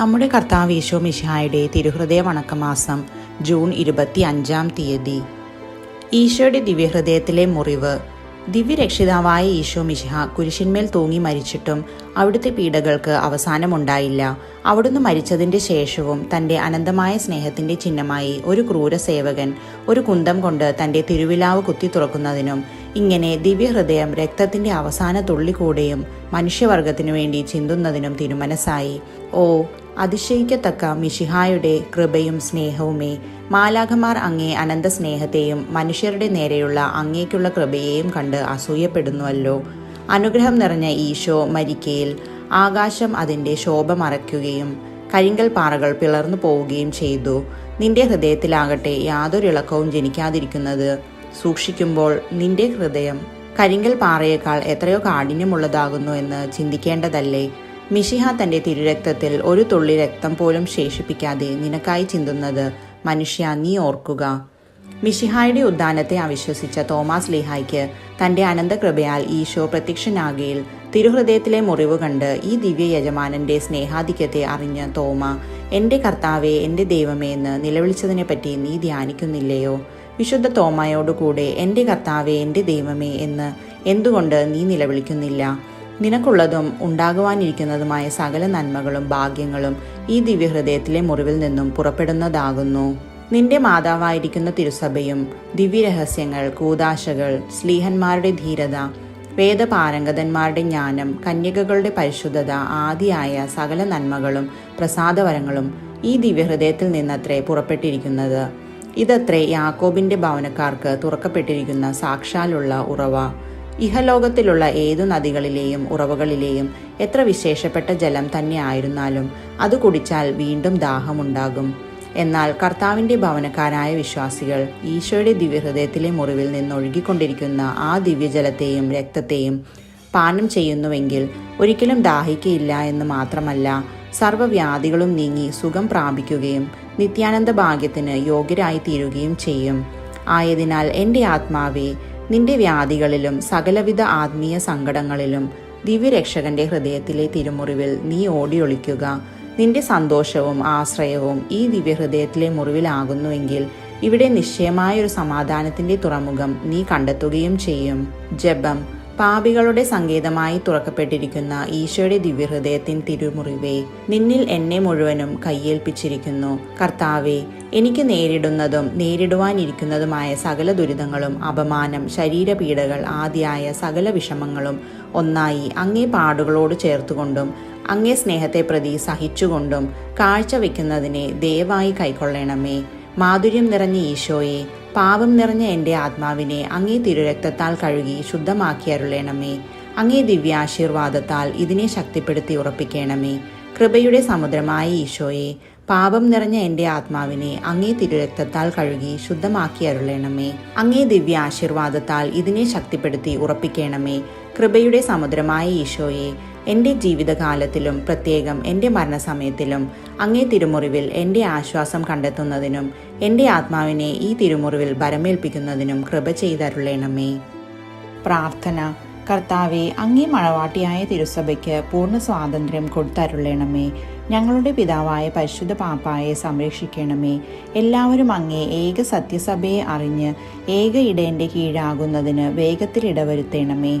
നമ്മുടെ കർത്താവ് യേശോ മിശിഹായുടെ തിരുഹൃദയ വണക്കമാസം ജൂൺ ഇരുപത്തി അഞ്ചാം തീയതി. ഈശോയുടെ ദിവ്യഹൃദയത്തിലെ മുറിവ്. ദിവ്യരക്ഷിതാവായ ഈശോ മിശിഹ കുരിശിന്മേൽ തൂങ്ങി മരിച്ചിട്ടും അവിടുത്തെ പീഡകൾക്ക് അവസാനമുണ്ടായില്ല. അവിടുന്ന് മരിച്ചതിന്റെ ശേഷവും തന്റെ അനന്തമായ സ്നേഹത്തിന്റെ ചിഹ്നമായി ഒരു ക്രൂര സേവകൻ ഒരു കുന്തം കൊണ്ട് തന്റെ തിരുവിലാവ് കുത്തി തുറക്കുന്നതിനും ഇങ്ങനെ ദിവ്യഹൃദയം രക്തത്തിന്റെ അവസാന തുള്ളി കൂടെയും മനുഷ്യവർഗത്തിനു വേണ്ടി ചിന്തുന്നതിനും തിരുമനസ്സായി. ഓ അതിശയിക്കത്തക്ക മിഷിഹായുടെ കൃപയും സ്നേഹവുമേ. മാലാഖമാർ അങ്ങേ അനന്ത സ്നേഹത്തെയും മനുഷ്യരുടെ നേരെയുള്ള അങ്ങേക്കുള്ള കൃപയെയും കണ്ട് അസൂയപ്പെടുന്നുവല്ലോ. അനുഗ്രഹം നിറഞ്ഞ ഈശോ മരിക്കയിൽ ആകാശം അതിന്റെ ശോഭ മറയ്ക്കുകയും കരിങ്കൽ പാറകൾ പിളർന്നു പോവുകയും ചെയ്തു. നിന്റെ ഹൃദയത്തിലാകട്ടെ യാതൊരു ഇളക്കവും ജനിക്കാതിരിക്കുന്നത്. സൂക്ഷിക്കുമ്പോൾ നിന്റെ ഹൃദയം കരിങ്കൽ പാറയേക്കാൾ എത്രയോ കാഠിന്യമുള്ളതാകുന്നു എന്ന് ചിന്തിക്കേണ്ടതല്ലേ? മിഷിഹ തന്റെ തിരുരക്തത്തിൽ ഒരു തുള്ളി രക്തം പോലും ശേഷിപ്പിക്കാതെ നിനക്കായി ചിന്തുന്നത് മനുഷ്യ നീ ഓർക്കുക. മിഷിഹായുടെ ഉദ്ധാനത്തെ അവിശ്വസിച്ച തോമാസ് ലിഹായ്ക്ക് തന്റെ അനന്തകൃപയാൽ ഈശോ പ്രത്യക്ഷനാകയിൽ തിരുഹൃദയത്തിലെ മുറിവ് കണ്ട് ഈ ദിവ്യ യജമാനന്റെ സ്നേഹാധിക്യത്തെ അറിഞ്ഞ തോമ എന്റെ കർത്താവെ എന്റെ ദൈവമേ എന്ന് നിലവിളിച്ചതിനെപ്പറ്റി നീ ധ്യാനിക്കുന്നില്ലയോ? വിശുദ്ധ തോമയോടുകൂടെ എന്റെ കർത്താവെ എന്റെ ദൈവമേ എന്ന് എന്തുകൊണ്ട് നീ നിലവിളിക്കുന്നില്ല? നിനക്കുള്ളതും ഉണ്ടാകുവാനിരിക്കുന്നതുമായ സകല നന്മകളും ഭാഗ്യങ്ങളും ഈ ദിവ്യഹൃദയത്തിലെ മുറിവിൽ നിന്നും പുറപ്പെടുന്നതാകുന്നു. നിന്റെ മാതാവായിരിക്കുന്ന തിരുസഭയും ദിവ്യരഹസ്യങ്ങൾ കൂതാശകൾ സ്ലീഹന്മാരുടെ ധീരത വേദപാരംഗതന്മാരുടെ ജ്ഞാനം കന്യകകളുടെ പരിശുദ്ധത ആദിയായ സകല നന്മകളും പ്രസാദവരങ്ങളും ഈ ദിവ്യഹൃദയത്തിൽ നിന്നത്രേ പുറപ്പെട്ടിരിക്കുന്നത്. ഇതത്രേ യാക്കോബിന്റെ ഭവനക്കാർക്ക് തുറക്കപ്പെട്ടിരിക്കുന്ന സാക്ഷാലുള്ള ഉറവ. ഇഹലോകത്തിലുള്ള ഏതു നദികളിലെയും ഉറവുകളിലെയും എത്ര വിശേഷപ്പെട്ട ജലം തന്നെ ആയിരുന്നാലും അത് കുടിച്ചാൽ വീണ്ടും ദാഹമുണ്ടാകും. എന്നാൽ കർത്താവിന്റെ ഭവനക്കാരായ വിശ്വാസികൾ ഈശോയുടെ ദിവ്യഹൃദയത്തിലെ മുറിവിൽ നിന്നൊഴുകിക്കൊണ്ടിരിക്കുന്ന ആ ദിവ്യജലത്തെയും രക്തത്തെയും പാനം ചെയ്യുന്നുവെങ്കിൽ ഒരിക്കലും ദാഹിക്കയില്ല എന്ന് മാത്രമല്ല സർവവ്യാധികളും നീങ്ങി സുഖം പ്രാപിക്കുകയും നിത്യാനന്ദ ഭാഗ്യത്തിന് യോഗ്യരായി തീരുകയും ചെയ്യും. ആയതിനാൽ എന്റെ ആത്മാവെ നിന്റെ വ്യാധികളിലും സകലവിധ ആത്മീയ സങ്കടങ്ങളിലും ദിവ്യരക്ഷകന്റെ ഹൃദയത്തിലെ തിരുമുറിവിൽ നീ ഓടിയൊളിക്കുക. നിന്റെ സന്തോഷവും ആശ്രയവും ഈ ദിവ്യഹൃദയത്തിലെ മുറിവിലാകുന്നുവെങ്കിൽ ഇവിടെ നിശ്ചയമായൊരു സമാധാനത്തിന്റെ തുറമുഖം നീ കണ്ടെത്തുകയും ചെയ്യും. ജപം. പാപികളുടെ സങ്കേതമായി തുറക്കപ്പെട്ടിരിക്കുന്ന ഈശോയുടെ ദിവ്യഹൃദയത്തിൻ തിരുമുറിവേ നിന്നിൽ എന്നെ മുഴുവനും കയ്യേൽപ്പിച്ചിരിക്കുന്നു കർത്താവെ എനിക്ക് നേരിടുന്നതും നേരിടുവാനിരിക്കുന്നതുമായ സകല ദുരിതങ്ങളും അപമാനം ശരീരപീഡകൾ ആദിയായ സകല വിഷമങ്ങളും ഒന്നായി അങ്ങേ പാടുകളോട് ചേർത്തുകൊണ്ടും അങ്ങേ സ്നേഹത്തെ പ്രതി സഹിച്ചുകൊണ്ടും കാഴ്ചവെക്കുന്നതിനെ ദയവായി കൈക്കൊള്ളണമേ. മാധുര്യം നിറഞ്ഞ ഈശോയെ പാപം നിറഞ്ഞ എന്റെ ആത്മാവിനെ അങ്ങേ തിരുരക്തത്താൽ കഴുകി ശുദ്ധമാക്കി അരുളേണമേ അങ്ങേ ദിവ്യാശീർവാദത്താൽ ഇതിനെ ശക്തിപ്പെടുത്തി ഉറപ്പിക്കണമേ. കൃപയുടെ സമുദ്രമായ ഈശോയെ പാപം നിറഞ്ഞ എന്റെ ആത്മാവിനെ അങ്ങേ തിരുരക്തത്താൽ കഴുകി ശുദ്ധമാക്കി അരുളേണമേ അങ്ങേ ദിവ്യ ആശീർവാദത്താൽ ഇതിനെ ശക്തിപ്പെടുത്തി ഉറപ്പിക്കണമേ. കൃപയുടെ സമുദ്രമായ ഈശോയെ എന്റെ ജീവിതകാലത്തിലും പ്രത്യേകം എന്റെ മരണസമയത്തിലും അങ്ങേ തിരുമുറിവിൽ എന്റെ ആശ്വാസം കണ്ടെത്തുന്നതിനും എന്റെ ആത്മാവിനെ ഈ തിരുമുറിവിൽ ഭരമേൽപ്പിക്കുന്നതിനും കൃപ ചെയ്തരുളേണമേ. പ്രാർത്ഥന കർത്താവെ അങ്ങേ മഴവാട്ടിയായ തിരുസഭയ്ക്ക് പൂർണ സ്വാതന്ത്ര്യം കൊടുത്തരുളേണമേ. ഞങ്ങളുടെ പിതാവായ പരിശുദ്ധ പാപ്പായെ സംരക്ഷിക്കണമേ. എല്ലാവരും അങ്ങേ ഏക സത്യസഭയെ അറിഞ്ഞ് ഏക ഇടയന്റെ കീഴാകുന്നതിന് വേഗത്തിൽ ഇടവരുത്തണമേ.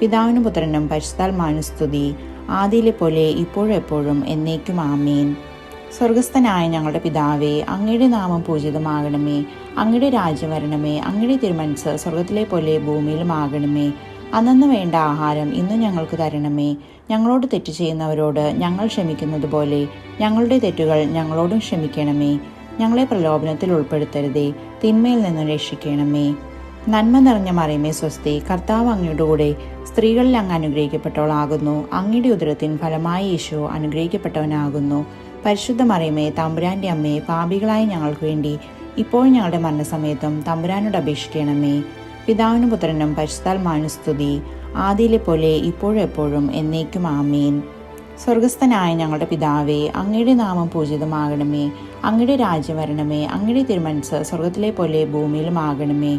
പിതാവിനും പുത്രനും പരിശുദ്ധാത്മാനുസ്തുതി ആദിയിലെ പോലെ ഇപ്പോഴും എപ്പോഴും എന്നേക്കും ആമേൻ. സ്വർഗസ്ഥനായ ഞങ്ങളുടെ പിതാവേ അങ്ങയുടെ നാമം പൂജിതമാകണമേ. അങ്ങയുടെ രാജ്യം വരണമേ. അങ്ങയുടെ തിരുമനസ് സ്വർഗത്തിലെ പോലെ ഭൂമിയിലും ആകണമേ. അന്നു വേണ്ട ആഹാരം ഇന്ന് ഞങ്ങൾക്ക് തരണമേ. ഞങ്ങളോട് തെറ്റ് ചെയ്യുന്നവരോട് ഞങ്ങൾ ക്ഷമിക്കുന്നത് പോലെ ഞങ്ങളുടെ തെറ്റുകൾ ഞങ്ങളോടും ക്ഷമിക്കണമേ. ഞങ്ങളെ പ്രലോഭനത്തിൽ ഉൾപ്പെടുത്തരുതേ. തിന്മയിൽ നിന്ന് രക്ഷിക്കണമേ. നന്മ നിറഞ്ഞ മറിയമേ സ്വസ്തി കർത്താവ് അങ്ങയുടെ കൂടെ സ്ത്രീകളിൽ അങ്ങ് അനുഗ്രഹിക്കപ്പെട്ടവളാകുന്നു. അങ്ങയുടെ ഉദരത്തിൻ ഫലമായി യേശു അനുഗ്രഹിക്കപ്പെട്ടവനാകുന്നു. പരിശുദ്ധ മറിയമേ തമ്പുരാന്റെ അമ്മയെ പാപികളായ ഞങ്ങൾക്ക് വേണ്ടി ഇപ്പോൾ ഞങ്ങളുടെ മരണസമയത്തും തമ്പുരാനോട് അപേക്ഷിക്കണമേ. പിതാവിനും പുത്രനും പരിശുദ്ധാൽ സ്തുതി. ആദിയിലെ പോലെ ഇപ്പോഴും എപ്പോഴും എന്നേക്കും ആമീൻ. സ്വർഗസ്ഥനായ ഞങ്ങളുടെ പിതാവേ അങ്ങയുടെ നാമം പൂജിതമാകണമേ. അങ്ങയുടെ രാജ്യം വരണമേ. അങ്ങയുടെ തിരുമനസ് സ്വർഗത്തിലെ പോലെ ഭൂമിയിലും ആകണമേ.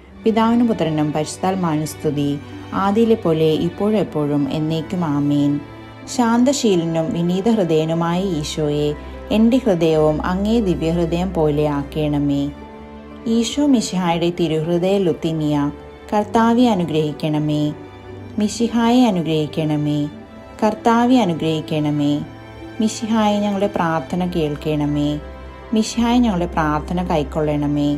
പിതാവിനും പുത്രനും പരിശുദ്ധാത്മാവിനും സ്തുതി. ആദിയിലെ പോലെ ഇപ്പോഴും എപ്പോഴും എന്നേക്കും ആമീൻ. ശാന്തശീലനും വിനീത ഹൃദയനുമായ ഈശോയെ എന്റെ ഹൃദയവും അങ്ങേ ദിവ്യഹൃദയം പോലെ ആക്കേണമേ. ഈശോ മിശിഹായുടെ തിരുഹൃദയ ലുത്തിനിയ കർത്താവെ അനുഗ്രഹിക്കണമേ. മിശിഹായെ അനുഗ്രഹിക്കണമേ. കർത്താവെ അനുഗ്രഹിക്കണമേ. മിശിഹായെ ഞങ്ങളുടെ പ്രാർത്ഥന കേൾക്കണമേ. മിശിഹായെ ഞങ്ങളുടെ പ്രാർത്ഥന കൈക്കൊള്ളണമേ.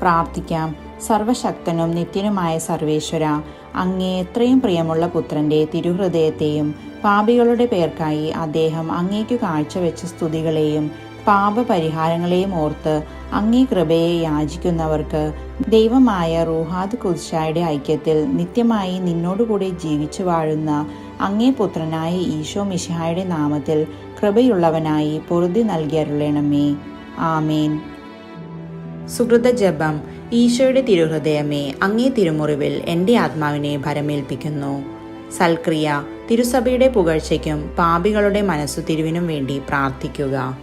പ്രാർത്ഥിക്കാം. സർവശക്തനും നിത്യനുമായ സർവേശ്വര അങ്ങേ എത്രയും പ്രിയമുള്ള പുത്രന്റെ തിരുഹൃദയത്തെയും പാപികളുടെ പേർക്കായി അദ്ദേഹം അങ്ങേക്കു കാഴ്ചവെച്ച സ്തുതികളെയും പാപപരിഹാരങ്ങളെയും ഓർത്ത് അങ്ങേ കൃപയെ യാചിക്കുന്നവർക്ക് ദൈവമായ റൂഹാദ് കുദ്ഷായുടെ ഐക്യത്തിൽ നിത്യമായി നിന്നോടുകൂടി ജീവിച്ചു വാഴുന്ന അങ്ങേ പുത്രനായ ഈശോ മിശിഹായുടെ നാമത്തിൽ കൃപയുള്ളവനായി പൊറുതി നൽകിയരുളേണമേ ആമേൻ. സുഹൃത ജപം ഈശോയുടെ തിരുഹൃദയമേ അങ്ങേ തിരുമുറിവിൽ എന്റെ ആത്മാവിനെ ഭരമേൽപ്പിക്കുന്നു. സൽക്രിയ തിരുസഭയുടെ പുകഴ്ചയ്ക്കും പാപികളുടെ മനസ്സു തിരുവിനും വേണ്ടി പ്രാർത്ഥിക്കുക.